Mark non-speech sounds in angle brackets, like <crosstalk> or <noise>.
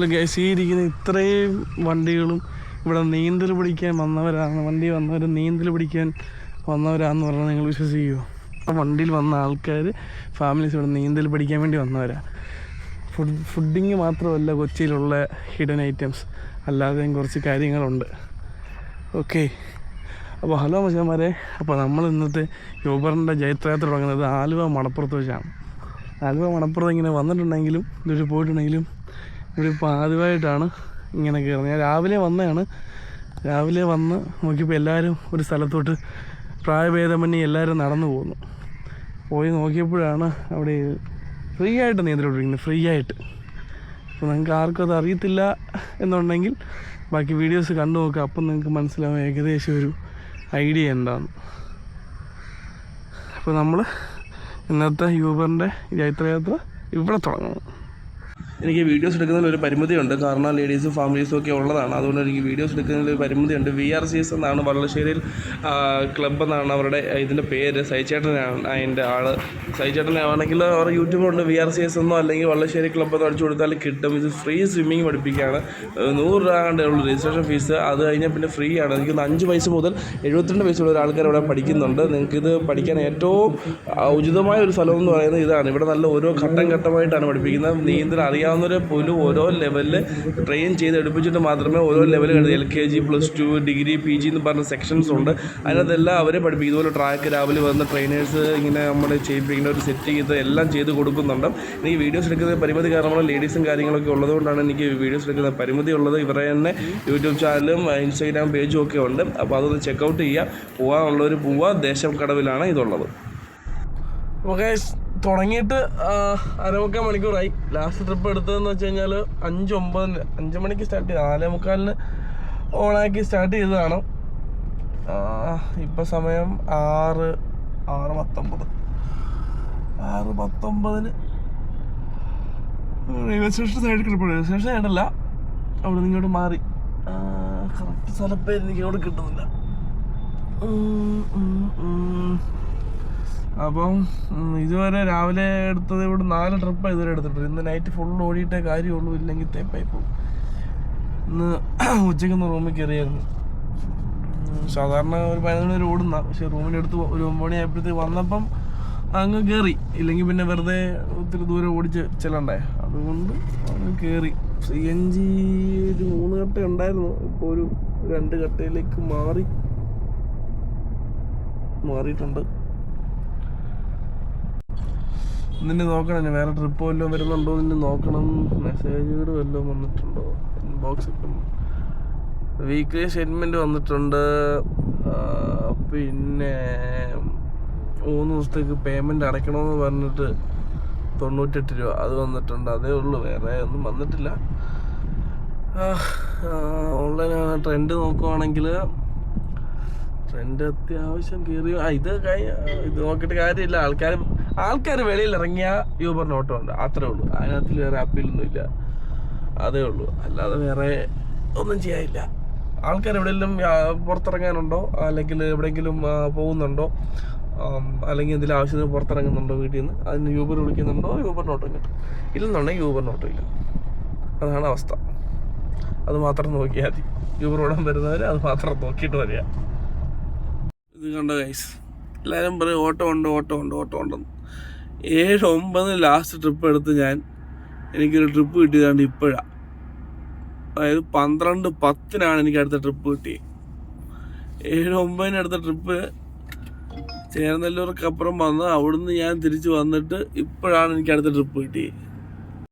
അല്ല ഗൈസ് ഈ ഇരിക്കുന്ന ഇത്രയും വണ്ടികളും ഇവിടെ നീന്തൽ പിടിക്കാൻ വന്നവരാണ്. വണ്ടി വന്നവർ നീന്തൽ പിടിക്കാൻ വന്നവരാന്ന് പറഞ്ഞാൽ നിങ്ങൾ വിശ്വസിക്കുമോ വണ്ടിയിൽ വന്ന ആൾക്കാർ ഫാമിലീസ് ഇവിടെ നീന്തൽ പഠിക്കാൻ വേണ്ടി വന്നവരാണ് ഫുഡ് ഫുഡിങ് മാത്രമല്ല കൊച്ചിയിലുള്ള ഹിഡൻ ഐറ്റംസ്. അല്ലാതെയും കുറച്ച് കാര്യങ്ങളുണ്ട്. ഓക്കെ. അപ്പോൾ ഹലോ മച്ചന്മാരെ അപ്പോൾ നമ്മൾ ഇന്നത്തെ യൂബറിന്റെ ജൈത്രയാത്ര തുടങ്ങുന്നത് ആലുവ മണപ്പുറത്ത് വെച്ചാണ്. ആലുവ മണപ്പുറത്ത് ഇങ്ങനെ വന്നിട്ടുണ്ടെങ്കിലും ഇതൊരു പോയിട്ടുണ്ടെങ്കിലും ഇവിടെ ആദ്യമായിട്ടാണ് ഇങ്ങനെ കയറുന്നത് ഞാൻ രാവിലെ വന്നതാണ്. രാവിലെ വന്ന് നോക്കിയപ്പോൾ എല്ലാവരും ഒരു സ്ഥലത്തോട്ട് പ്രായഭേദമന്യേ എല്ലാവരും നടന്നു പോകുന്നു പോയി നോക്കിയപ്പോഴാണ് അവിടെ ഫ്രീ ആയിട്ട് നീന്തലോട്ടിരിക്കുന്നത് ഫ്രീ ആയിട്ട്. അപ്പോൾ നിങ്ങൾക്ക് ആർക്കും അത് അറിയത്തില്ല എന്നുണ്ടെങ്കിൽ ബാക്കി വീഡിയോസ് കണ്ടു നോക്കുക അപ്പം നിങ്ങൾക്ക് മനസ്സിലാവും ഏകദേശം ഒരു ഐഡിയ എന്താണെന്ന് അപ്പോൾ നമ്മൾ ഇന്നത്തെ യൂബറിന്റെ ജൈത്രയാത്ര ഇവിടെ തുടങ്ങുന്നു. എനിക്ക് വീഡിയോസ് എടുക്കുന്നതിൽ ഒരു പരിമിതിയുണ്ട്. കാരണം ലേഡീസും ഫാമിലീസും ഒക്കെ ഉള്ളതാണ്. അതുകൊണ്ട് എനിക്ക് വീഡിയോസ് എടുക്കുന്നതിൽ ഒരു പരിമിതിയുണ്ട്. വി ആർ സി എസ് എന്നാണ് വള്ളശ്ശേരിയിൽ ക്ലബ്ബ് എന്നാണ് അവരുടെ ഇതിന്റെ പേര്. സൈചേട്ടനാണ് അതിന്റെ ആൾ സൈചേട്ടനാണെങ്കിൽ അവർ യൂട്യൂബിലുണ്ട് വി ആർ സി എസ് എന്നോ അല്ലെങ്കിൽ വള്ളശ്ശേരി ക്ലബ്ബ് എന്ന് അടിച്ചു കൊടുത്താൽ കിട്ടും. ഇത് ഫ്രീ സ്വിമ്മിങ് പഠിപ്പിക്കുകയാണ്. നൂറ് രൂപ കണ്ടേ ഉള്ളൂ രജിസ്ട്രേഷൻ ഫീസ് അത് കഴിഞ്ഞാൽ പിന്നെ ഫ്രീ ആണ്. എനിക്ക് അഞ്ച് വയസ്സ് മുതൽ എഴുപത്തിരണ്ട് വയസ്സുള്ള ഒരു ആൾക്കാർ ഇവിടെ പഠിക്കുന്നുണ്ട്. നിങ്ങൾക്ക് ഇത് പഠിക്കാൻ ഏറ്റവും ഉചിതമായ ഒരു സ്ഥലം എന്ന് പറയുന്നത് ഇതാണ്. ഇവിടെ നല്ല ഓരോ ഘട്ടം ഘട്ടമായിട്ടാണ് പഠിപ്പിക്കുന്നത്. നീന്തൽ അറിയാവുന്നവരെ പോലും ഓരോ ലെവലിൽ ട്രെയിൻ ചെയ്ത് എടുപ്പിച്ചിട്ട് മാത്രമേ ഓരോ level L K G plus two degree P G എന്ന് പറഞ്ഞ സെക്ഷൻസ് ഉണ്ട്. അതിനകത്തെല്ലാം അവരെ പഠിപ്പിക്കും. ഇതുപോലെ ട്രാക്ക് രാവിലെ വന്ന ട്രെയിനേഴ്സ് ഇങ്ങനെ നമ്മുടെ ചെയ്യിപ്പിക്കുന്ന ഒരു സെറ്റ് ചെയ്ത് എല്ലാം ചെയ്ത് കൊടുക്കുന്നുണ്ട്. എനിക്ക് വീഡിയോസ് എടുക്കുന്ന പരിമിതി കാരണമാണ് ലേഡീസും കാര്യങ്ങളൊക്കെ ഉള്ളതുകൊണ്ടാണ് എനിക്ക് വീഡിയോസ് എടുക്കുന്ന പരിമിതി ഉള്ളത്. ഇവരെ തന്നെ യൂട്യൂബ് ചാനലും ഇൻസ്റ്റാഗ്രാം പേജും ഒക്കെ ഉണ്ട്. അപ്പോൾ അതൊന്ന് ചെക്കൗട്ട് ചെയ്യുക പോകാനുള്ളവർ പോവുക ദേശം കടവിലാണ് ഇതുള്ളത്. ഓക്കെ തുടങ്ങിയിട്ട് അരമുക്കാൽ മണിക്കൂറായി. ലാസ്റ്റ് ട്രിപ്പ് എടുത്തതെന്ന് വെച്ച് കഴിഞ്ഞാൽ അഞ്ച് ഒമ്പതിന് അഞ്ച് മണിക്ക് സ്റ്റാർട്ട് ചെയ്ത് നാലേ മുക്കാലിന് ഓണാക്കി സ്റ്റാർട്ട് ചെയ്തതാണ്. ഇപ്പം സമയം ആറ് ആറ് പത്തൊമ്പത്. ആറ് പത്തൊമ്പതിന് റെയിൽവേ സ്റ്റേഷൻ സൈഡിൽ കിടപ്പുണ്ട് റെയിൽവേ സ്റ്റേഷൻ ആയിട്ടല്ല അവിടെ നിന്ന് ഇങ്ങോട്ട് മാറി. കറക്റ്റ് സ്ഥലപ്പേര് എനിക്ക് അവിടെ കിട്ടുന്നില്ല. അപ്പം ഇതുവരെ രാവിലെ എടുത്തത് ഇവിടെ നാല് ട്രിപ്പാണ് ഇതുവരെ എടുത്തിട്ടുണ്ട്. ഇന്ന് നൈറ്റ് ഫുൾ ഓടിയിട്ടേ കാര്യമുള്ളൂ ഇല്ലെങ്കിൽ തേപ്പായി പോകും. ഇന്ന് <clears throat> ഉച്ചയ്ക്കൊന്ന് റൂമിൽ കയറിയായിരുന്നു. സാധാരണ ഒരു പതിനൊന്ന് വരെ ഓടുന്ന പക്ഷെ റൂമിനടുത്ത് ഒരു ഒമ്പത് മണി ആയപ്പോഴത്തേക്ക് വന്നപ്പം അങ്ങ് കയറി ഇല്ലെങ്കിൽ പിന്നെ വെറുതെ ഒത്തിരി ദൂരം ഓടിച്ച് ചെല്ലണ്ടേ? അതുകൊണ്ട് അങ്ങ് കയറി സി എൻ ജി ഒരു മൂന്ന് കട്ട ഉണ്ടായിരുന്നു. ഇപ്പോൾ ഒരു രണ്ട് കട്ടയിലേക്ക് മാറി മാറിയിട്ടുണ്ട്. നിന്നെ നോക്കണം വേറെ ട്രിപ്പ് വല്ലതും വരുന്നുണ്ടോ നിന്നെ നോക്കണം. മെസ്സേജുകൾ വല്ലതും വന്നിട്ടുണ്ടോ? ഇൻബോക്സ് വീക്ക്ലി സ്റ്റേറ്റ്മെന്റ് വന്നിട്ടുണ്ട്. പിന്നെ മൂന്ന് ദിവസത്തേക്ക് പേയ്മെന്റ് അടയ്ക്കണമെന്ന് പറഞ്ഞിട്ട് തൊണ്ണൂറ്റെട്ട് രൂപ അത് വന്നിട്ടുണ്ട്. അതേ ഉള്ളൂ വേറെ ഒന്നും വന്നിട്ടില്ല. ഓൺലൈനാണ് ട്രെൻഡ് നോക്കുവാണെങ്കിൽ ട്രെൻഡ് അത്യാവശ്യം കയറി. ആ ഇത് കഴിഞ്ഞ ഇത് നോക്കിയിട്ട് കാര്യമില്ല. ആൾക്കാർ ആൾക്കാർ വെളിയിൽ ഇറങ്ങിയ യൂബറിന് ഓട്ടോ ഉണ്ട് അത്രേ ഉള്ളൂ. അതിനകത്ത് വേറെ അപ്പീലൊന്നും ഇല്ല അതേ ഉള്ളൂ. അല്ലാതെ വേറെ ഒന്നും ചെയ്യാനില്ല. ആൾക്കാർ എവിടെയെങ്കിലും പുറത്തിറങ്ങാനുണ്ടോ? അല്ലെങ്കിൽ എവിടെയെങ്കിലും പോകുന്നുണ്ടോ? അല്ലെങ്കിൽ എന്തെങ്കിലും ആവശ്യത്തിന് പുറത്തിറങ്ങുന്നുണ്ടോ വീട്ടിൽ നിന്ന്? അതിന് യൂബർ വിളിക്കുന്നുണ്ടോ? യൂബറിന് ഓട്ടോ കിട്ടും. ഇല്ലെന്നുണ്ടെങ്കിൽ യൂബറിന് ഓട്ടോ ഇല്ല അതാണ് അവസ്ഥ. അത് മാത്രം നോക്കിയാൽ മതി. യൂബർ ഓടാൻ വരുന്നവർ അത് മാത്രം നോക്കിയിട്ട് വരിക. ഇത് കണ്ടോ ഗൈസ് എല്ലാവരും പറയും ഓട്ടം ഉണ്ട് ഓട്ടം ഉണ്ട് ഓട്ടം ഉണ്ടെന്ന്. ഏഴ് ഒമ്പത് ലാസ്റ്റ് ട്രിപ്പ് എടുത്ത് ഞാൻ എനിക്കൊരു ട്രിപ്പ് കിട്ടിയതാണ്ട് ഇപ്പോഴാണ് അതായത് പന്ത്രണ്ട് പത്തിനാണ് എനിക്ക് അടുത്ത ട്രിപ്പ് കിട്ടിയത് ഏഴ് ഒമ്പതിന് അടുത്ത ട്രിപ്പ് ചേർന്നല്ലൂർക്കപ്പുറം വന്ന് അവിടുന്ന് ഞാൻ തിരിച്ച് വന്നിട്ട് ഇപ്പോഴാണ് എനിക്ക് അടുത്ത ട്രിപ്പ് കിട്ടിയത്